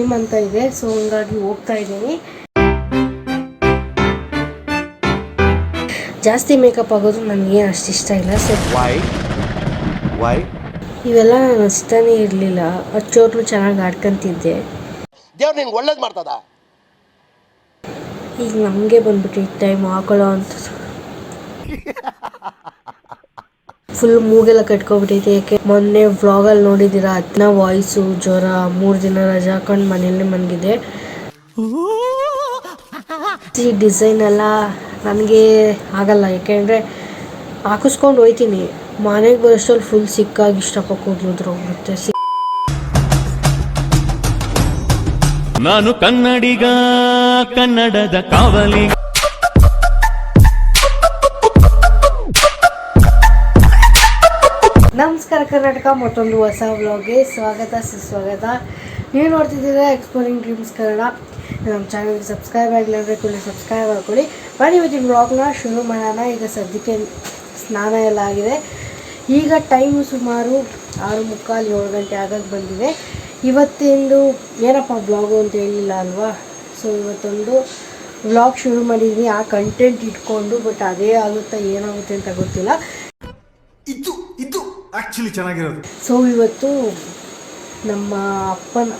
Time ಅಂತ ಇದೆ so ಹಂಗಾಗಿ ಹೋಗ್ತಾ ಇದ್ದೀನಿ. ಜಾಸ್ತಿ ಮೇಕಪ್ ಆಗೋದು ನನಗೆ ಅಷ್ಟು ಇಷ್ಟ ಇಲ್ಲ ಸೊ? ಇವೆಲ್ಲ ನಾನು ಇಷ್ಟನೇ ಇರಲಿಲ್ಲ. ಹಚ್ಚೋರ್ಲು ಚೆನ್ನಾಗಿ ಆಡ್ಕೊಂತಿದ್ದೆ. ದೇವ್ರು ನಿಂಗೆ ಒಳ್ಳೇದು ಮಾಡ್ತದ? ಈಗ ನಮಗೆ ಬಂದ್ಬಿಟ್ಟು ಟೈಮ್ ಹಾಕೊಳ್ಳೋ ಅಂತ ಫುಲ್ ಮೂಗೆಲ್ಲ ಕಟ್ಕೊಬಿಟ್ಟೈತೆ. ಯಾಕೆ? ಮೊನ್ನೆ ವ್ಲಾಗಲ್ಲಿ ನೋಡಿದ್ದೀರಾ? ಅದನ್ನ ವಾಯ್ಸು ಜ್ವರ, ಮೂರು ದಿನ ರಜಾ ಹಾಕೊಂಡು ಮನೇಲಿ ಮನಗಿದೆ ಈ ಡಿಸೈನ್ ಎಲ್ಲ ನನಗೆ ಆಗಲ್ಲ. ಯಾಕೆಂದ್ರೆ ಹಾಕಿಸ್ಕೊಂಡು ಹೋಯ್ತೀನಿ. ಮನೆಗೆ ಬರೋಷ್ಟಲ್ಲಿ ಫುಲ್ ಸಿಕ್ಕಾಗಿ ಇಷ್ಟಪಟ್ಟು ಹೋಗಿದ್ರು ಮತ್ತೆ ನಾನು ಕನ್ನಡಿಗ, ಕನ್ನಡದ ಕಾವಲಿ ನಮಸ್ಕಾರ ಕರ್ನಾಟಕ, ಮತ್ತೊಂದು ಹೊಸ ವ್ಲಾಗ್ಗೆ ಸ್ವಾಗತ, ಸುಸ್ವಾಗತ. ನೀವು ನೋಡ್ತಿದ್ದೀರಾ ಎಕ್ಸ್ಪ್ಲೋರಿಂಗ್ ಡ್ರೀಮ್ಸ್ ಕನ್ನಡ. ನಮ್ಮ ಚಾನಲ್ಗೆ ಸಬ್ಸ್ಕ್ರೈಬ್ ಆಗಿಲ್ಲ ಅಂದರೆ ಕೂಡ ಸಬ್ಸ್ಕ್ರೈಬ್ ಮಾಡ್ಕೊಳ್ಳಿ. ಬನ್ನಿ ಇವತ್ತಿನ ವ್ಲಾಗ್ನ ಶುರು ಮಾಡೋಣ. ಈಗ ಸದ್ಯಕ್ಕೆ ಸ್ನಾನ ಎಲ್ಲ ಆಗಿದೆ. ಈಗ ಟೈಮು ಸುಮಾರು ಆರು ಮುಕ್ಕಾಲು ಏಳು ಗಂಟೆ ಆಗೋಕ್ಕೆ ಬಂದಿದೆ. ಇವತ್ತಿಂದು ಏನಪ್ಪ ಬ್ಲಾಗು ಅಂತ ಹೇಳಿಲ್ಲ ಅಲ್ವಾ? ಸೊ ಇವತ್ತೊಂದು ವ್ಲಾಗ್ ಶುರು ಮಾಡಿದ್ದೀನಿ ಆ ಕಂಟೆಂಟ್ ಇಟ್ಕೊಂಡು ಬಟ್ ಅದೇ ಆಗುತ್ತಾ ಏನಾಗುತ್ತೆ ಅಂತ ಗೊತ್ತಿಲ್ಲ. ಇದು ಇದು ಆಕ್ಚುಲಿ ಚೆನ್ನಾಗಿರೋದು. ಸೊ ಇವತ್ತು ನಮ್ಮ ಅಪ್ಪನ,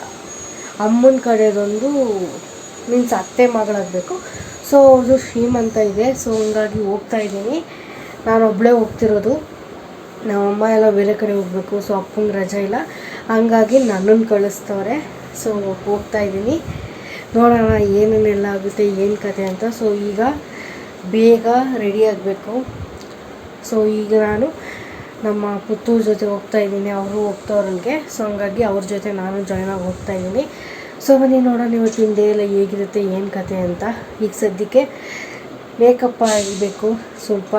ಅಮ್ಮನ ಕಡೆದೊಂದು ಮೀನ್ಸ್ ಅತ್ತೆ ಮಗಳಾಗಬೇಕು. ಸೊ ಅವ್ರದ್ದು ಶ್ರೀಮಂತ ಇದೆ. ಸೊ ಹಂಗಾಗಿ ಹೋಗ್ತಾ ಇದ್ದೀನಿ. ನಾನು ಒಬ್ಬಳೇ ಹೋಗ್ತಿರೋದು. ನಮ್ಮಮ್ಮ ಎಲ್ಲ ಬೇರೆ ಕಡೆ ಹೋಗಬೇಕು. ಸೊ ಅಪ್ಪಂಗೆ ರಜೆ ಇಲ್ಲ. ಹಂಗಾಗಿ ನನ್ನನ್ನು ಕಳಿಸ್ತವ್ರೆ. ಸೊ ಹೋಗ್ತಾ ಇದ್ದೀನಿ. ನೋಡೋಣ ಏನೇನೆಲ್ಲ ಆಗುತ್ತೆ, ಏನು ಕತೆ ಅಂತ. ಸೊ ಈಗ ಬೇಗ ರೆಡಿ ಆಗಬೇಕು. ಸೊ ಈಗ ನಾನು ನಮ್ಮ ಪುತ್ತೂರ್ ಜೊತೆ ಹೋಗ್ತಾ ಇದ್ದೀನಿ, ಅವರು ಹೋಗ್ತವ್ರಂಗೆ. ಸೊ ಹಂಗಾಗಿ ಅವ್ರ ಜೊತೆ ನಾನು ಜಾಯ್ನ್ ಆಗಿ ಹೋಗ್ತಾ ಇದ್ದೀನಿ. ಸೊ ಬನ್ನಿ ನೋಡೋಣ ಇವತ್ತಿನ ಡೇ ಎಲ್ಲ ಹೇಗಿರುತ್ತೆ, ಏನು ಕತೆ ಅಂತ. ಈಗ ಸದ್ಯಕ್ಕೆ ಮೇಕಪ್ ಆಗಬೇಕು ಸ್ವಲ್ಪ.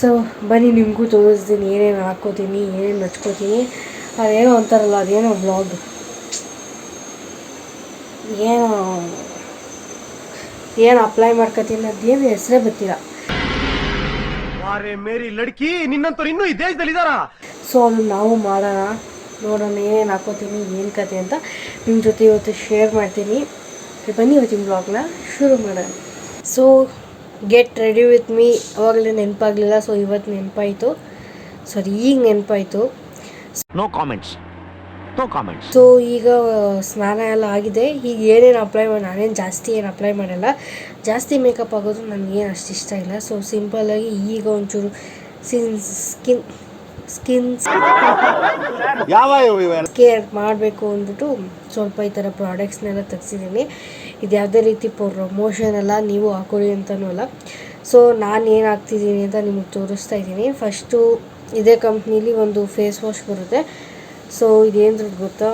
ಸೊ ಬನ್ನಿ ನಿಮಗೂ ತೋರಿಸ್ತೀನಿ, ಏನೇನು ಹಾಕ್ಕೋತೀನಿ, ಏನೇನು ಹಚ್ಕೋತೀನಿ ಅದೇನೋ ಅಂತಾರಲ್ಲ ಅದೇನೋ ಬ್ಲಾಗ್ ಏನೋ, ಏನು ಅಪ್ಲೈ ಮಾಡ್ಕೋತೀನಿ ಅದೇನು ಹೆಸರೇ ಗೊತ್ತಿಲ್ಲ ಅರೆ ಮೇರಿ ಲಡ್ಕಿ ನಿನ್ನಂತವ್ರು ಇನ್ನೂ ಈ ದೇಶದಲ್ಲಿ ಇದಾರ ಸೊ ಅದು ನಾವು ಮಾಡೋಣ. ನೋಡೋಣ ಏನೇನು ಹಾಕೋತೀನಿ ಏನು ಕತೆ ಅಂತ ನಿಮ್ಮ ಜೊತೆ ಇವತ್ತು ಶೇರ್ ಮಾಡ್ತೀನಿ. ಬನ್ನಿ ಇವತ್ತಿನ ಬ್ಲಾಗ್ನ ಶುರು ಮಾಡೋಣ. So get ready with me ಅವಾಗಲೇ ನೆನಪಾಗಲಿಲ್ಲ ಸೊ ಇವತ್ತು ನೆನಪಾಯಿತು. ಸರಿ ಈಗ ನೆನಪಾಯಿತು. No comments no comments so ಈಗ ಸ್ನಾನ ಎಲ್ಲ ಆಗಿದೆ. ಈಗ ಏನೇನು ಅಪ್ಲೈ ಮಾಡಿ ನಾನೇನು ಜಾಸ್ತಿ ಏನು ಅಪ್ಲೈ ಮಾಡಲ್ಲ. ಜಾಸ್ತಿ ಮೇಕಪ್ ಆಗೋದು ನನಗೇನು ಅಷ್ಟು ಇಷ್ಟ ಇಲ್ಲ. ಸೊ ಸಿಂಪಲ್ಲಾಗಿ ಈಗ ಒಂಚೂರು ಸಿನ್ ಸ್ಕಿನ್ ಸ್ಕಿನ್ ಯಾವ ಕೇರ್ ಮಾಡಬೇಕು ಅಂದ್ಬಿಟ್ಟು ಸ್ವಲ್ಪ ಈ ಥರ ಪ್ರಾಡಕ್ಟ್ಸ್ನೆಲ್ಲ ತೆಗ್ಸಿದ್ದೀನಿ. ಇದು ಯಾವುದೇ ರೀತಿ ಪ್ರಮೋಷನ್ ಅಲ್ಲ ನೀವು ಹಾಕೊಳ್ಳಿ ಅಂತಲೂ ಅಲ್ಲ. ಸೊ ನಾನು ಏನು ಹಾಕ್ತಿದ್ದೀನಿ ಅಂತ ನಿಮಗೆ ತೋರಿಸ್ತಾ ಇದ್ದೀನಿ. ಫಸ್ಟು ಇದೇ ಕಂಪ್ನೀಲಿ ಒಂದು ಫೇಸ್ ವಾಶ್ ಬರುತ್ತೆ. ಸೊ ಇದೇನು ಗೊತ್ತಾ?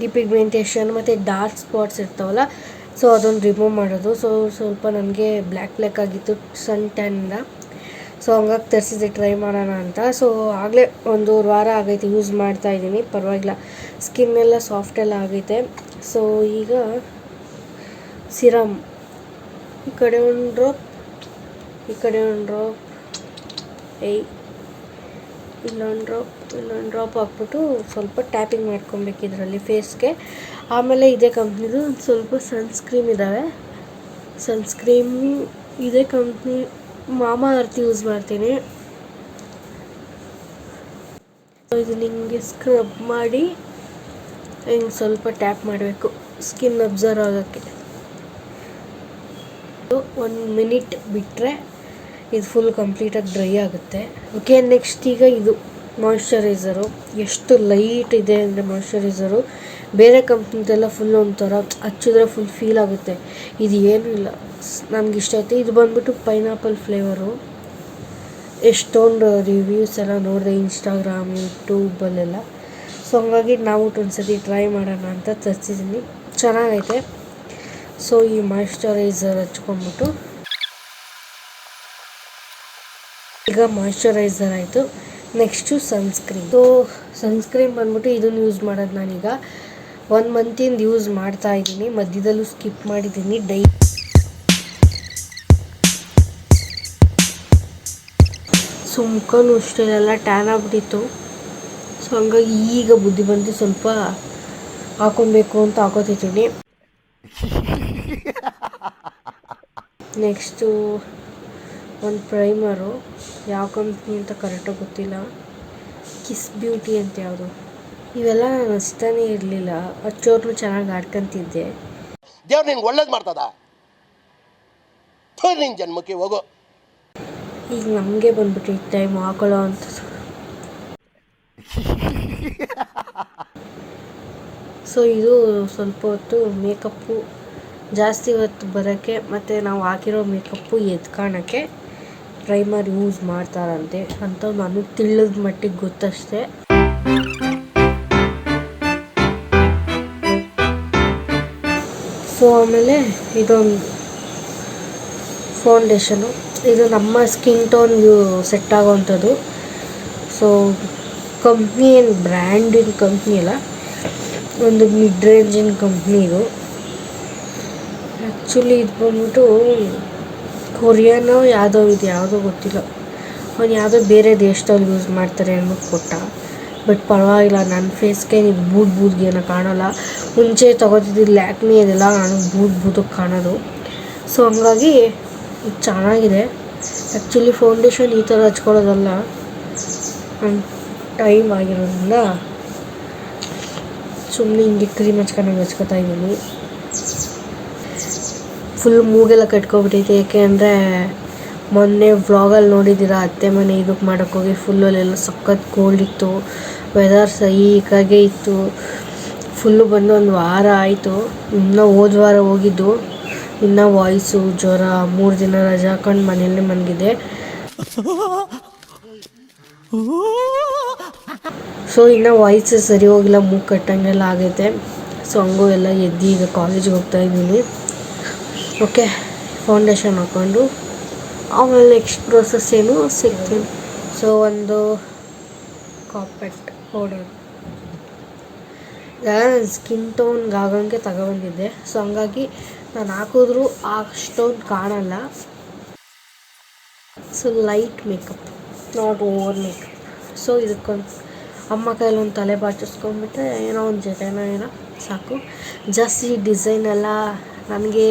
ಡಿಪಿಗ್ಮೆಂಟೇಷನ್ ಮತ್ತು ಡಾರ್ಕ್ ಸ್ಪಾಟ್ಸ್ ಇರ್ತಾವಲ್ಲ ಸೊ ಅದೊಂದು ರಿಮೂವ್ ಮಾಡೋದು. ಸೊ ಸ್ವಲ್ಪ ನನಗೆ ಬ್ಲ್ಯಾಕ್ ಬ್ಲ್ಯಾಕ್ ಆಗಿತ್ತು ಸನ್ ಟ್ಯಾನಿಂದ ಸೊ ಹಂಗಾಗಿ ತರಿಸಿದೆ ಟ್ರೈ ಮಾಡೋಣ ಅಂತ. ಸೊ ಆಗಲೇ ಒಂದು ವಾರ ಆಗೈತೆ ಯೂಸ್ ಮಾಡ್ತಾ ಇದ್ದೀನಿ. ಪರವಾಗಿಲ್ಲ. ಸ್ಕಿನ್ ಎಲ್ಲ ಸಾಫ್ಟ್ ಎಲ್ಲ ಆಗೈತೆ. ಸೊ ಈಗ ಸಿರಮ್ ಈ ಕಡೆ ಒಂದು ಡ್ರಾಪ್ ಈ ಕಡೆ ಒಂದು ಡ್ರಾಪ್ ಏಯ್. ಇಲ್ಲೊಂದು ಡ್ರಾಪ್ ಇಲ್ಲೊಂದು ಡ್ರಾಪ್ ಹಾಕ್ಬಿಟ್ಟು ಸ್ವಲ್ಪ ಟ್ಯಾಪಿಂಗ್ ಮಾಡ್ಕೊಬೇಕು ಇದರಲ್ಲಿ ಫೇಸ್ಗೆ. ಆಮೇಲೆ ಇದೇ ಕಂಪ್ನಿದು ಒಂದು ಸ್ವಲ್ಪ ಸನ್ಸ್ಕ್ರೀಮ್ ಇದ್ದಾವೆ ಸನ್ಸ್ಕ್ರೀಮ್, ಇದೇ ಕಂಪ್ನಿ ಮಾಮಾ ಅರ್ತ್ ಯೂಸ್ ಮಾಡ್ತೀನಿ. ಇದು ನಿಮಗೆ ಸ್ಕ್ರಬ್ ಮಾಡಿ ಹಿಂಗೆ ಸ್ವಲ್ಪ ಟ್ಯಾಪ್ ಮಾಡಬೇಕು. ಸ್ಕಿನ್ ಅಬ್ಸರ್ವ್ ಆಗೋಕ್ಕೆ. ಒಂದು ಮಿನಿಟ್ ಬಿಟ್ಟರೆ ಇದು ಫುಲ್ ಕಂಪ್ಲೀಟಾಗಿ ಡ್ರೈ ಆಗುತ್ತೆ. ಓಕೆ ನೆಕ್ಸ್ಟ್ ಈಗ ಇದು ಮಾಯ್ಶ್ಚರೈಸರು ಎಷ್ಟು ಲೈಟ್ ಇದೆ ಅಂದರೆ ಮಾಯ್ಶ್ಚರೈಸರು ಬೇರೆ ಕಂಪ್ನಿದೆಲ್ಲ ಫುಲ್ ಒಂಥರ ಹಚ್ಚಿದ್ರೆ ಫುಲ್ ಫೀಲ್ ಆಗುತ್ತೆ. ಇದು ಏನೂ ಇಲ್ಲ ನನಗೆ ಇಷ್ಟ ಆಯಿತು. ಇದು ಬಂದ್ಬಿಟ್ಟು ಪೈನಾಪಲ್ ಫ್ಲೇವರು ಎಷ್ಟೊಂದು ರಿವ್ಯೂಸ್ ಎಲ್ಲ ನೋಡಿದೆ ಇನ್ಸ್ಟಾಗ್ರಾಮ್ ಯೂಟ್ಯೂಬಲ್ಲೆಲ್ಲ ಸೊ ಹಂಗಾಗಿ ನಾವು ಒಂದ್ಸತಿ ಟ್ರೈ ಮಾಡೋಣ ಅಂತ ತರಿಸಿದ್ದೀನಿ ಚೆನ್ನಾಗೈತೆ. ಸೊ ಈ ಮಾಯ್ಶ್ಚರೈಸರ್ ಹಚ್ಕೊಂಡ್ಬಿಟ್ಟು ಈಗ ಮಾಯಿಶ್ಚರೈಸರ್ ಆಯಿತು. ನೆಕ್ಸ್ಟು ಸನ್ಸ್ಕ್ರೀನ್ ಸೊ ಸನ್ಸ್ಕ್ರೀನ್ ಬಂದ್ಬಿಟ್ಟು ಇದನ್ನು ಯೂಸ್ ಮಾಡೋದು ನಾನೀಗ. ಒನ್ ಮಂತಿಂದ ಯೂಸ್ ಮಾಡ್ತಾ ಇದ್ದೀನಿ. ಮಧ್ಯದಲ್ಲೂ ಸ್ಕಿಪ್ ಮಾಡಿದ್ದೀನಿ. ಡೈ ಸೊ ಮುಖನೂ ಅಷ್ಟೇ, ಎಲ್ಲ ಟ್ಯಾನ್ ಆಗ್ಬಿಟ್ಟಿತ್ತು. ಸೊ ಹಂಗಾಗಿ ಈಗ ಬುದ್ಧಿ ಬಂದು ಸ್ವಲ್ಪ ಹಾಕೊಬೇಕು ಅಂತ ಹಾಕೋತಿದ್ದೀನಿ. ನೆಕ್ಸ್ಟು ಒಂದು ಪ್ರೈಮರು ಯಾವ ಕಂಪ್ನಿ ಅಂತ ಕರೆಕ್ಟಾಗಿ ಗೊತ್ತಿಲ್ಲ. ಕಿಸ್ ಬ್ಯೂಟಿ ಅಂತ ಯಾವುದು. ಇವೆಲ್ಲ ನಾನು ಅಷ್ಟೇ ಇರಲಿಲ್ಲ. ಹಚ್ಚೋರ್ನು ಚೆನ್ನಾಗಿ ಆಡ್ಕೊಂತಿದ್ದೆ. ದೇವ್ರು ನಿಂಗೆ ಒಳ್ಳೇದು ಮಾಡ್ತದ? ಜನ್ಮಕ್ಕೆ ಹೋಗೋ. ಈಗ ನಮಗೆ ಬಂದ್ಬಿಟ್ಟು ಈ ಟೈಮ್ ಹಾಕೊಳ್ಳೋ ಅಂತ. ಸೊ ಇದು ಸ್ವಲ್ಪ ಹೊತ್ತು ಮೇಕಪ್ಪು ಜಾಸ್ತಿ ಹೊತ್ತು ಬರೋಕ್ಕೆ ಮತ್ತು ನಾವು ಹಾಕಿರೋ ಮೇಕಪ್ಪು ಎದ್ದು ಕಾಣೋಕ್ಕೆ ಪ್ರೈಮರ್ ಯೂಸ್ ಮಾಡ್ತಾರಂತೆ. ಅಂತ ನನಗೆ ತಿಳಿದ ಮಟ್ಟಿಗೆ ಗೊತ್ತಷ್ಟೇ. ಸೊ ಆಮೇಲೆ ಇದೊಂದು ಫೌಂಡೇಶನು ಇದು ನಮ್ಮ ಸ್ಕಿನ್ ಟೋನ್ ಸೆಟ್ ಆಗೋವಂಥದ್ದು ಸೊ ಕಂಪ್ನಿ ಏನು ಬ್ರ್ಯಾಂಡಿನ ಕಂಪ್ನಿ ಅಲ್ಲ. ಒಂದು ಮಿಡ್ ರೇಂಜಿನ ಕಂಪ್ನಿ ಇದು. ಆ್ಯಕ್ಚುಲಿ ಇದು ಬಂದ್ಬಿಟ್ಟು ಕೊರಿಯನೋ ಯಾವುದೋ ಇದು ಯಾವುದೋ ಗೊತ್ತಿಲ್ಲ. ಅವ್ನು ಯಾವುದೋ ಬೇರೆ ದೇಶದಲ್ಲಿ ಯೂಸ್ ಮಾಡ್ತಾರೆ ಅಂದ್ಬಿಟ್ಟು ಕೊಟ್ಟ. ಬಟ್ ಪರವಾಗಿಲ್ಲ ನನ್ನ ಫೇಸ್ಗೆ ನೀವು ಬೂದ್ ಏನೋ ಕಾಣೋಲ್ಲ. ಮುಂಚೆ ತೊಗೋತಿದ್ದು ಲ್ಯಾಕ್ಮಿ ಅದೆಲ್ಲ ನನಗೆ ಬೂದ್ ಬೂದಕ್ಕೆ ಕಾಣೋದು. ಸೊ ಹಂಗಾಗಿ ಚೆನ್ನಾಗಿದೆ. ಆ್ಯಕ್ಚುಲಿ ಫೌಂಡೇಶನ್ ಈ ಥರ ಹಚ್ಕೊಳ್ಳೋದಲ್ಲ. ಟೈಮ್ ಆಗಿರೋದ್ರಿಂದ ಸುಮ್ಮನೆ ಹಿಂಗೆ ಕ್ರೀಮ್ ಹಚ್ಕೊಂಡು ಹಚ್ಕೊತಾ ಇದ್ದೀನಿ. ಫುಲ್ ಮೂಗೆಲ್ಲ ಕಟ್ಕೊಬಿಟ್ಟೈತೆ. ಯಾಕೆ ಅಂದರೆ ಮೊನ್ನೆ ವ್ಲಾಗಲ್ಲಿ ನೋಡಿದ್ದೀರಾ, ಅತ್ತೆ ಮನೆ ಇದಕ್ಕೆ ಮಾಡೋಕ್ಕೋಗಿ ಫುಲ್ಲಲ್ಲೆಲ್ಲ ಸಖತ್ ಕೋಲ್ಡ್ ಇತ್ತು ವೆದರ್ ಸೈಕಾಗೆ ಇತ್ತು. ಫುಲ್ಲು ಬಂದು ಒಂದು ವಾರ ಆಯಿತು, ಇನ್ನೂ ಹೋದ ವಾರ ಹೋಗಿದ್ದು. ಇನ್ನೂ ವಾಯ್ಸು ಜ್ವರ, ಮೂರು ದಿನ ರಜಾ ಹಾಕೊಂಡು ಮನೆಯಲ್ಲೇ ಮನಗಿದೆ ಸೊ ಇನ್ನು ವಾಯ್ಸ್ ಸರಿ ಹೋಗಿಲ್ಲ, ಮೂಗು ಕಟ್ಟಂಗೆಲ್ಲ ಆಗೈತೆ. ಸೊ ಹಂಗೂ ಎಲ್ಲ ಎದ್ದು ಈಗ ಕಾಲೇಜಿಗೆ ಹೋಗ್ತಾ ಇದ್ದೀನಿ. ಓಕೆ. ಫೌಂಡೇಶನ್ ಹಾಕ್ಕೊಂಡು ಆಮೇಲೆ ನೆಕ್ಸ್ಟ್ ಪ್ರೋಸೆಸ್ ಏನು ಸಿಗ್ತೀನಿ ಸೊ ಒಂದು ಕಾಪೆಟ್ ಪೌಡರ್ ಸ್ಕಿನ್ ಟೋನ್ಗೆ ಆಗೋಂಗೆ ತಗೊಬಂದಿದ್ದೆ ಸೊ ಹಂಗಾಗಿ ನಾನು ಹಾಕಿದ್ರೂ ಸ್ಟೋನ್ ಕಾಣಲ್ಲ. So light makeup not over makeup so ಇದಕ್ಕೊಂದು ಅಮ್ಮ ಕೈಯಲ್ಲಿ ಒಂದು ತಲೆ ಬಾಚಿಸ್ಕೊಂಡ್ಬಿಟ್ರೆ ಏನೋ ಒಂದು ಜೊತೆನೋ ಏನೋ ಸಾಕು. ಜಾಸ್ತಿ ಡಿಸೈನ್ ಎಲ್ಲ ನನಗೆ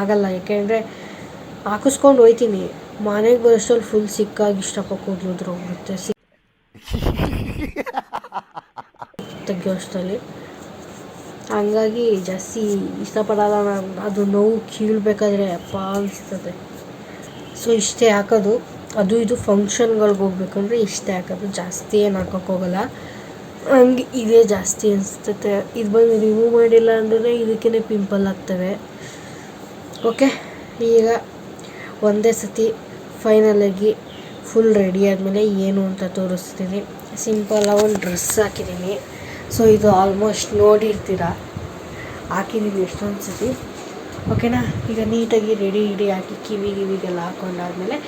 ಆಗಲ್ಲ, ಯಾಕೆಂದರೆ ಹಾಕಿಸ್ಕೊಂಡು ಹೋಯ್ತೀನಿ. ಮನೆಗೆ ಬರೋಷ್ಟರಲ್ಲಿ ಫುಲ್ ಸಿಕ್ಕಾಗಿ ಇಷ್ಟಪಟ್ಟು ಕೂದಲಿದ್ರು ಹೋಗುತ್ತೆ ಸಿಕ್ ಹಂಗಾಗಿ ಜಾಸ್ತಿ ಇಷ್ಟಪಡಲ್ಲ ನಾನು. ಅದು ನೋವು ಕೀಳಬೇಕಾದ್ರೆ ಅಪ್ಪ ಅನಿಸ್ತದೆ. ಸೊ ಇಷ್ಟೇ ಹಾಕೋದು. ಅದು ಇದು ಫಂಕ್ಷನ್ಗಳಿಗೆ ಹೋಗ್ಬೇಕಂದ್ರೆ ಇಷ್ಟೇ ಹಾಕೋದು. ಜಾಸ್ತಿ ಏನು ಹಾಕೋಕ್ಕೋಗಲ್ಲ ಹಂಗೆ ಇದೇ ಜಾಸ್ತಿ ಅನಿಸ್ತೈತೆ ಇದು ಬಂದು ರಿಮೂವ್ ಮಾಡಿಲ್ಲ ಅಂದರೆ ಇದಕ್ಕೇ ಪಿಂಪಲ್ ಆಗ್ತವೆ. ಓಕೆ? ಈಗ ಒಂದೇ ಸತಿ ಫೈನಲಾಗಿ ಫುಲ್ ರೆಡಿ ಆದಮೇಲೆ ಏನು ಅಂತ ತೋರಿಸ್ತೀನಿ. ಸಿಂಪಲಾಗಿ ಒಂದು ಡ್ರೆಸ್ ಹಾಕಿದ್ದೀನಿ. ಸೊ ಇದು ಆಲ್ಮೋಸ್ಟ್ ನೋಡಿರ್ತೀರ? ಹಾಕಿದ್ದೀನಿ ಎಷ್ಟೊಂದು ಸತಿ. ಓಕೆನಾ ಈಗ ನೀಟಾಗಿ ರೆಡಿ ಗಿಡಿ ಹಾಕಿ ಕಿವಿ ಗಿವಿಗೆಲ್ಲ ಹಾಕೊಂಡಾದ್ಮೇಲೆ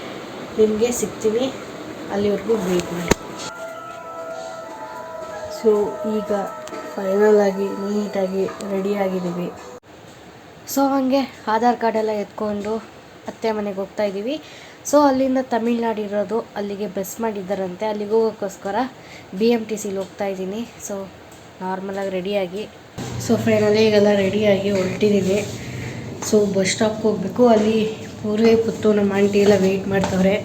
ನಿಮಗೆ ಸಿಗ್ತೀನಿ. ಅಲ್ಲಿವರೆಗೂ ವೇಟ್ ಮಾಡಿ. ಸೊ ಈಗ ಫೈನಲ್ ಆಗಿ ನೀಟಾಗಿ ರೆಡಿ ಆಗಿದ್ದೀವಿ. ಸೊ ಹಾಗೆ ಆಧಾರ್ ಕಾರ್ಡ್ ಎಲ್ಲ ಎತ್ಕೊಂಡು ಅತ್ತೆ ಮನೆಗೆ ಹೋಗ್ತಾ ಇದ್ದೀವಿ. ಸೊ ಅಲ್ಲಿಂದ ತಮಿಳ್ನಾಡು ಇರೋದು ಅಲ್ಲಿಗೆ ಬಸ್ ಮಾಡಿದ್ದಾರಂತೆ. ಅಲ್ಲಿಗೆ ಹೋಗೋಕ್ಕೋಸ್ಕರ ಬಿ ಎಂ ಟಿ ಸಿಲಿ ಹೋಗ್ತಾ ಇದ್ದೀನಿ. ಸೊ ನಾರ್ಮಲಾಗಿ ರೆಡಿಯಾಗಿ ಸೊ ಫೈನಲಿ ಈಗೆಲ್ಲ ರೆಡಿಯಾಗಿ ಹೊರಟಿದ್ದೀನಿ ಸೊ ಬಸ್ ಸ್ಟಾಪ್ಗೆ ಹೋಗಬೇಕು. ಅಲ್ಲಿ ಪೂರ್ವೆ ಪುತ್ತು ನಮ್ಮ ಆಂಟಿ ಎಲ್ಲ ವೆಯ್ಟ್ ಮಾಡ್ತವ್ರೆ.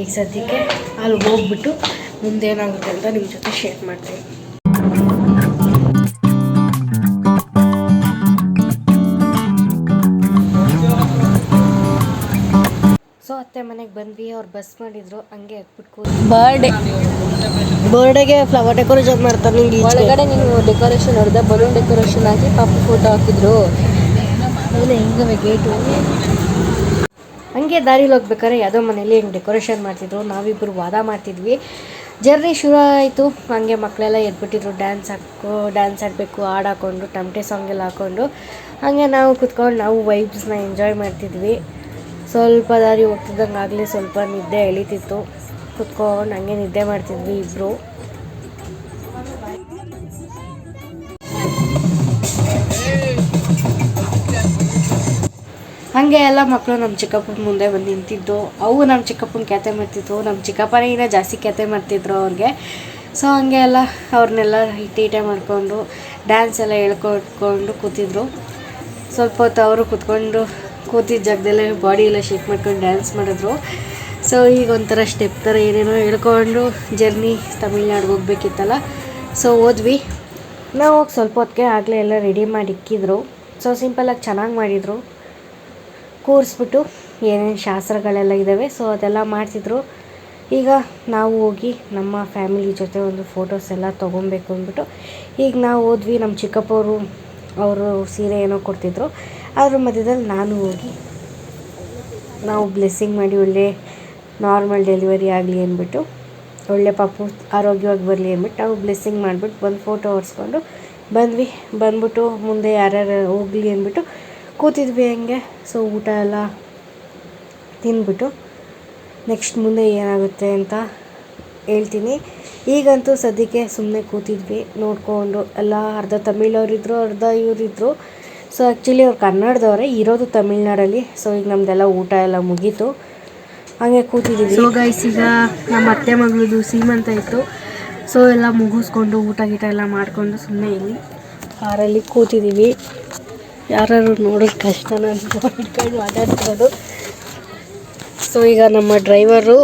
ಈಗ ಸದ್ಯಕ್ಕೆ ಅಲ್ಲಿ ಹೋಗ್ಬಿಟ್ಟು ಮುಂದೇನಾಗುತ್ತೆ ಅಂತ ನಿಮ್ಮ ಜೊತೆ ಶೇರ್ ಮಾಡ್ತೀನಿ. ಅತ್ತೆ ಮನೆಗೆ ಬಂದ್ವಿ ಅವ್ರು ಬಸ್ ಮಾಡಿದ್ರು ಹಂಗೆ ಹಾಕ್ಬಿಟ್ಟು ಬರ್ಡೇ ಬರ್ಡೇಗೆ ಫ್ಲವರ್ ಡೆಕೋರೇಷನ್ ಮಾಡ್ತಾರೆ ನಿಂಗೆ ಒಳಗಡೆ ನೀನು ಡೆಕೋರೇಷನ್ ನೋಡಿದೆ ಬಲೂನ್ ಡೆಕೋರೇಷನ್ ಹಾಕಿ ಪಾಪ ಫೋಟೋ ಹಾಕಿದ್ರು. ಆಮೇಲೆ ಹೆಂಗವೆ ಗೇಟು ಹಂಗೆ ದಾರಿಲಿ ಹೋಗ್ಬೇಕಾದ್ರೆ ಯಾವುದೋ ಮನೇಲಿ ಹೆಂಗೆ ಡೆಕೋರೇಷನ್ ಮಾಡ್ತಿದ್ರು ನಾವಿಬ್ಬರು ವಾದ ಮಾಡ್ತಿದ್ವಿ. ಜರ್ನಿ ಶುರು ಆಯಿತು ಹಂಗೆ ಮಕ್ಕಳೆಲ್ಲ ಎದ್ಬಿಟ್ಟಿದ್ರು ಡ್ಯಾನ್ಸ್ ಹಾಕೋ ಡ್ಯಾನ್ಸ್ ಆಡಬೇಕು ಹಾಡು ಹಾಕೊಂಡು ಟಮಟೆ ಸಾಂಗ್ ಎಲ್ಲ ಹಾಕ್ಕೊಂಡು ಹಂಗೆ ನಾವು ಕುತ್ಕೊಂಡು ನಾವು ವೈಬ್ಸ್ನ ಎಂಜಾಯ್ ಮಾಡ್ತಿದ್ವಿ. ಸ್ವಲ್ಪ ದಾರಿ ಹೋಗ್ತಿದ್ದಂಗೆ ಆಗಲಿ ಸ್ವಲ್ಪ ನಿದ್ದೆ ಎಳಿತಿತ್ತು. ಕುತ್ಕೊಂಡು ಹಂಗೆ ನಿದ್ದೆ ಮಾಡ್ತಿದ್ವಿ ಇಬ್ಬರು ಹಾಗೆ ಎಲ್ಲ ಮಕ್ಕಳು ನಮ್ಮ ಚಿಕ್ಕಪ್ಪನ ಮುಂದೆ ಬಂದು ನಿಂತಿದ್ದು. ಅವು ನಮ್ಮ ಚಿಕ್ಕಪ್ಪನ ಕೆತೆ ಮಾಡ್ತಿದ್ವು ನಮ್ಮ ಚಿಕ್ಕಪ್ಪನೇ ಇನ್ನೂ ಜಾಸ್ತಿ ಕೆತೆ ಮಾಡ್ತಿದ್ರು ಅವ್ರಿಗೆ. ಸೊ ಹಂಗೆ ಎಲ್ಲ ಅವ್ರನ್ನೆಲ್ಲ ತೀಟ ಮಾಡಿಕೊಂಡು ಡ್ಯಾನ್ಸ್ ಎಲ್ಲ ಹೇಳ್ಕೊಟ್ಕೊಂಡು ಕೂತಿದ್ರು. ಸ್ವಲ್ಪ ಹೊತ್ತು ಅವರು ಕೂತ್ಕೊಂಡು ಕೂತಿದ್ದ ಜಾಗದಲ್ಲೇ ಬಾಡಿ ಎಲ್ಲ ಶೇಕ್ ಮಾಡ್ಕೊಂಡು ಡ್ಯಾನ್ಸ್ ಮಾಡಿದ್ರು. ಸೊ ಈಗ ಒಂಥರ ಸ್ಟೆಪ್ ಥರ ಏನೇನೋ ಹೇಳ್ಕೊಂಡು ಜರ್ನಿ ತಮಿಳ್ನಾಡಿಗೆ ಹೋಗ್ಬೇಕಿತ್ತಲ್ಲ. ಸೊ ಹೋದ್ವಿ. ನಾವು ಹೋಗಿ ಸ್ವಲ್ಪ ಹೊತ್ತಿಗೆ ಆಗಲೇ ಎಲ್ಲ ರೆಡಿ ಮಾಡಿ ಇಕ್ಕಿದ್ರು. ಸೊ ಸಿಂಪಲಾಗಿ ಚೆನ್ನಾಗಿ ಮಾಡಿದರು. ಕೂರಿಸ್ಬಿಟ್ಟು ಏನೇನು ಶಾಸ್ತ್ರಗಳೆಲ್ಲ ಇದ್ದಾವೆ ಸೊ ಅದೆಲ್ಲ ಮಾಡ್ತಿದ್ರು. ಈಗ ನಾವು ಹೋಗಿ ನಮ್ಮ ಫ್ಯಾಮಿಲಿ ಜೊತೆ ಒಂದು ಫೋಟೋಸ್ ಎಲ್ಲ ತೊಗೊಬೇಕು ಅಂದ್ಬಿಟ್ಟು, ಈಗ ನಾವು ಹೋದ್ವಿ ನಮ್ಮ ಚಿಕ್ಕಪ್ಪವರು, ಅವರು ಸೀರೆ ಏನೋ ಕೊಡ್ತಿದ್ರು. ಅದ್ರ ಮಧ್ಯದಲ್ಲಿ ನಾನು ಹೋಗಿ ನಾವು ಬ್ಲೆಸ್ಸಿಂಗ್ ಮಾಡಿ ಒಳ್ಳೆ ನಾರ್ಮಲ್ ಡೆಲಿವರಿ ಆಗಲಿ ಅಂದ್ಬಿಟ್ಟು, ಒಳ್ಳೆ ಪಾಪು ಆರೋಗ್ಯವಾಗಿ ಬರಲಿ ಅಂದ್ಬಿಟ್ಟು ನಾವು ಬ್ಲೆಸ್ಸಿಂಗ್ ಮಾಡಿಬಿಟ್ಟು ಬಂದು ಫೋಟೋ ಹೊಡ್ಸ್ಕೊಂಡು ಬಂದ್ವಿ. ಬಂದ್ಬಿಟ್ಟು ಮುಂದೆ ಯಾರ್ಯಾರು ಹೋಗಲಿ ಅಂದ್ಬಿಟ್ಟು ಕೂತಿದ್ವಿ ಹಂಗೆ. ಸೊ ಊಟ ಎಲ್ಲ ತಿಂದ್ಬಿಟ್ಟು ನೆಕ್ಸ್ಟ್ ಮುಂದೆ ಏನಾಗುತ್ತೆ ಅಂತ ಹೇಳ್ತೀನಿ. ಈಗಂತೂ ಸದ್ಯಕ್ಕೆ ಸುಮ್ಮನೆ ಕೂತಿದ್ವಿ, ನೋಡಿಕೊಂಡು ಎಲ್ಲ ಅರ್ಧ ತಮಿಳವರಿದ್ದರು ಅರ್ಧ ಇವರಿದ್ದರು ಸೊ ಆ್ಯಕ್ಚುಲಿ ಅವ್ರು ಕನ್ನಡದವರೇ, ಇರೋದು ತಮಿಳ್ನಾಡಲ್ಲಿ. ಸೊ ಈಗ ನಮ್ಮದೆಲ್ಲ ಊಟ ಎಲ್ಲ ಮುಗೀತು. ಹಾಗೆ ಕೂತಿದ್ದೀವಿ ಸೊ ಗೈಸ್ ಈಗ ನಮ್ಮ ಅತ್ತೆ ಮಗಳದು ಸೀಮಂತ ಇತ್ತು. ಸೊ ಎಲ್ಲ ಮುಗಿಸ್ಕೊಂಡು ಊಟ ಗೀಟ ಎಲ್ಲ ಮಾಡಿಕೊಂಡು ಸುಮ್ಮನೆ ಇಲ್ಲಿ ಕಾರಲ್ಲಿ ಕೂತಿದ್ದೀವಿ ಯಾರು ನೋಡೋದು ಕಷ್ಟನ ಇಟ್ಕೊಂಡು ಮಾತಾಡ್ತಿರೋದು. ಸೊ ಈಗ ನಮ್ಮ ಡ್ರೈವರು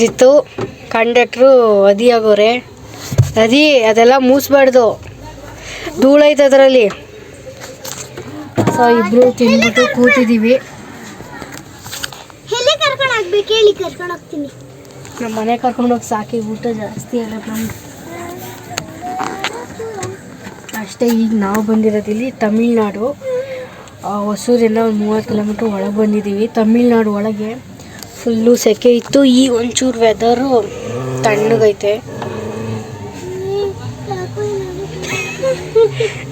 ರಿತು, ಕಂಡಕ್ಟ್ರು, ಅದಿ ಆಗೋರೆ. ಅದಿ, ಅದೆಲ್ಲ ಮೂಸ್ಬಾರ್ದು ಧೂಳೈತೆ ಅದರಲ್ಲಿ. ಸೊ ಇಬ್ರು ತಿಂದ್ಬಿಟ್ಟು ಕೂತಿದ್ದೀವಿ ಎಲ್ಲಿ ಕರ್ಕೊಂಡು ಹೋಗ್ಬೇಕು? ಹೇಳಿ ಕರ್ಕೊಂಡು ಹೋಗ್ತೀನಿ. ನಮ್ಮ ಮನೆ ಕರ್ಕೊಂಡೋಗಿ ಸಾಕಿ ಊಟ ಜಾಸ್ತಿ ಅಲ್ಲ ನಮ್ಗೆ ಅಷ್ಟೇ ಈಗ ನಾವು ಬಂದಿರೋದಿಲ್ಲಿ ತಮಿಳ್ನಾಡು. ಹೊಸೂರಿಂದ ಒಂದು ಮೂವತ್ತು ಕಿಲೋಮೀಟ್ರ್ ಒಳಗೆ ಬಂದಿದ್ದೀವಿ ತಮಿಳ್ನಾಡು ಒಳಗೆ ಫುಲ್ಲು ಸೆಕೆ ಇತ್ತು. ಈ ಒಂಚೂರು ವೆದರು ತಣ್ಣಗೈತೆ.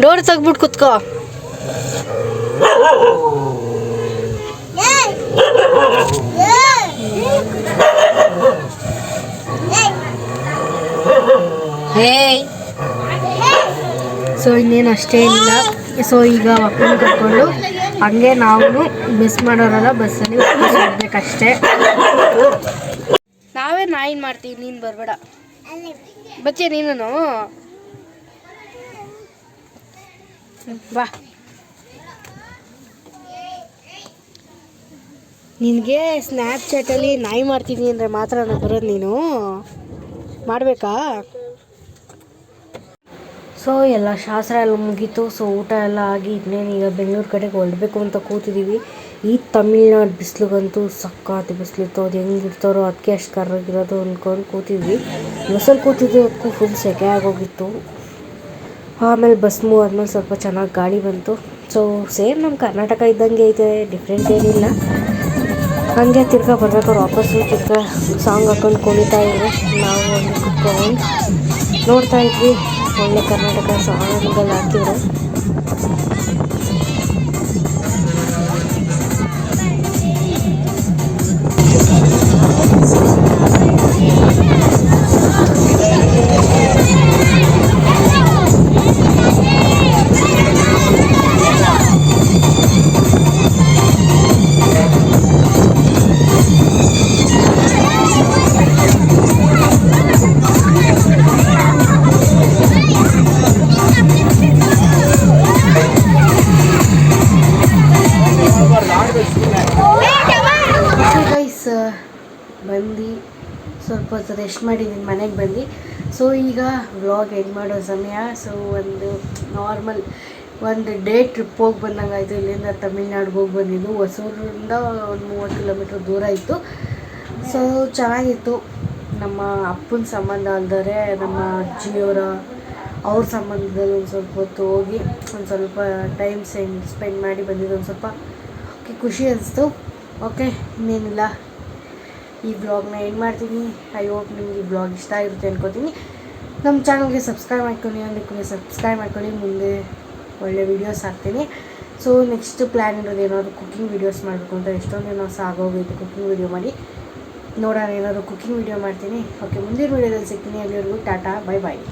ಡೋರ್ ತೆಗ್ಬಿಟ್ಟು ಕುತ್ಕೋ. ಸೊ ಇನ್ನೇನು ಅಷ್ಟೇ ಇಲ್ಲ. ಸೊ ಈಗ ಮಕ್ಕಳನ್ನ ಕರ್ಕೊಂಡು ಹಂಗೆ ನಾವು ಮಿಸ್ ಮಾಡೋರಲ್ಲ ಬಸ್ಸಲ್ಲಿ ಹೋಗ್ಬೇಕಷ್ಟೇ. ನಾವೇ ನಾಯಿನ್ ಮಾಡ್ತೀವಿ? ನೀನು ಬರಬೇಡ. ಬಚ್ಚೆ ನೀನು ಬಾ. ನಿನಗೆ ಸ್ನ್ಯಾಪ್ಚಾಟಲ್ಲಿ ನಾಯಿ ಮಾಡ್ತೀನಿ ಅಂದರೆ ಮಾತ್ರ ನಾನು ಬರೋದು ನೀನು. ಮಾಡಬೇಕಾ? ಸೊ ಎಲ್ಲ ಶಾಸ್ತ್ರ ಎಲ್ಲ ಮುಗೀತು. ಸೊ ಊಟ ಎಲ್ಲ ಆಗಿ ಇನ್ನೇನು ಈಗ ಬೆಂಗಳೂರು ಕಡೆಗೆ ಹೊರಡಬೇಕು ಅಂತ ಕೂತಿದ್ದೀವಿ ಈ ತಮಿಳ್ನಾಡು ಬಿಸಿಲಿಗಂತೂ ಸಕ್ಕತ್ತು ಬಿಸಿಲಿತ್ತು ಅದು ಹೆಂಗೆ ಇರ್ತಾರೋ ಅದಕ್ಕೆ ಅಷ್ಟು ಕರ್ರಾಗಿರೋದು ಅಂದ್ಕೊಂಡು ಕೂತಿದ್ವಿ. ಬಸ್ಸಲ್ಲಿ ಕೂತಿದ್ವಿ. ಅದಕ್ಕೂ ಫುಲ್ ಸೆಕೆ ಆಗೋಗಿತ್ತು. ಆಮೇಲೆ ಬಸ್ ಮೂವ್ ಆದ್ಮೇಲೆ ಸ್ವಲ್ಪ ಚೆನ್ನಾಗಿ ಗಾಳಿ ಬಂತು. ಸೊ ಸೇಮ್ ನಮ್ಮ ಕರ್ನಾಟಕ ಇದ್ದಂಗೆ ಐತೆ. ಡಿಫ್ರೆಂಟ್ ಏನಿಲ್ಲ. ಹಾಗೆ ತಿರ್ಗಾ ಬರ್ಬೇಕಾದ್ರೆ ವಾಪಸ್ಸು ಚಿತ್ರ ಸಾಂಗ್ ಹಾಕೊಂಡು ಕುಣಿತಾ ಇದ್ರು. ನಾವು ಒಂದು ಕುತ್ಕೊಂಡು ನೋಡ್ತಾ ಇದ್ವಿ. ಒಳ್ಳೆ ಕರ್ನಾಟಕ ಸಾಂಗ್ಗಳು ಹಾಕಿದ್ರು. ಬಂದು ಸ್ವಲ್ಪ ಹೊತ್ತು ರೆಸ್ಟ್ ಮಾಡಿದ್ದೀನಿ ಮನೆಗೆ ಬಂದು ಸೊ ಈಗ ವ್ಲಾಗ್ ಎಂಡ್ ಮಾಡೋ ಸಮಯ. ಸೊ ಒಂದು ನಾರ್ಮಲ್ ಒಂದು ಡೇ ಟ್ರಿಪ್ ಹೋಗಿ ಬಂದಂಗೆ ಆಯಿತು ಇಲ್ಲಿಂದ ತಮಿಳ್ನಾಡಿಗೆ ಹೋಗಿ ಬಂದಿದ್ದು. ಹೊಸೂರಿಂದ ಒಂದು ಮೂವತ್ತು ಕಿಲೋಮೀಟ್ರ್ ದೂರ ಇತ್ತು. ಸೊ ಚೆನ್ನಾಗಿತ್ತು. ನಮ್ಮ ಅಪ್ಪನ ಸಂಬಂಧ ಅಲ್ದರೆ, ನಮ್ಮ ಅಜ್ಜಿಯವರ ಅವ್ರ ಸಂಬಂಧದಲ್ಲಿ ಒಂದು ಸ್ವಲ್ಪ ಹೊತ್ತು ಹೋಗಿ ಒಂದು ಸ್ವಲ್ಪ ಟೈಮ್ ಸೆಂಡ್ ಸ್ಪೆಂಡ್ ಮಾಡಿ ಬಂದಿದ್ದು. ಒಂದು ಸ್ವಲ್ಪ ಓಕೆ ಖುಷಿ ಅನಿಸ್ತು. ಓಕೆ ಇನ್ನೇನಿಲ್ಲ. ಈ ಬ್ಲಾಗ್ನ ಎಂಡ್ ಮಾಡ್ತೀನಿ? ಐ ಹೋಪ್ ನಿಮ್ಗೆ ಈ ಬ್ಲಾಗ್ ಇಷ್ಟ ಆಗಿರುತ್ತೆ ಅನ್ಕೋತೀನಿ. ನಮ್ಮ ಚಾನಲ್ಗೆ ಸಬ್ಸ್ಕ್ರೈಬ್ ಮಾಡ್ಕೊಳ್ಳಿ ಅದಕ್ಕೆ ಸಬ್ಸ್ಕ್ರೈಬ್ ಮಾಡ್ಕೊಳ್ಳಿ, ಮುಂದೆ ಒಳ್ಳೆ ವೀಡಿಯೋಸ್ ಹಾಕ್ತೀನಿ. ಸೊ ನೆಕ್ಸ್ಟ್ ಪ್ಲ್ಯಾನ್ ಇರೋದು ಏನಾದರೂ ಕುಕ್ಕಿಂಗ್ ವೀಡಿಯೋಸ್ ಮಾಡಬೇಕು ಅಂತ, ಎಷ್ಟೊಂದು ಏನೋ ಸಾಗೋಗೈತೆ ಕುಕ್ಕಿಂಗ್ ವೀಡಿಯೋ ಮಾಡಿ. ನೋಡೋಣ ಏನಾದರೂ ಕುಕ್ಕಿಂಗ್ ವೀಡಿಯೋ ಮಾಡ್ತೀನಿ. ಓಕೆ ಮುಂದಿನ ವೀಡಿಯೋದಲ್ಲಿ ಸಿಗ್ತೀನಿ. ಅಲ್ಲಿವರೆಗೂ ಟಾಟಾ ಬೈ ಬಾಯ್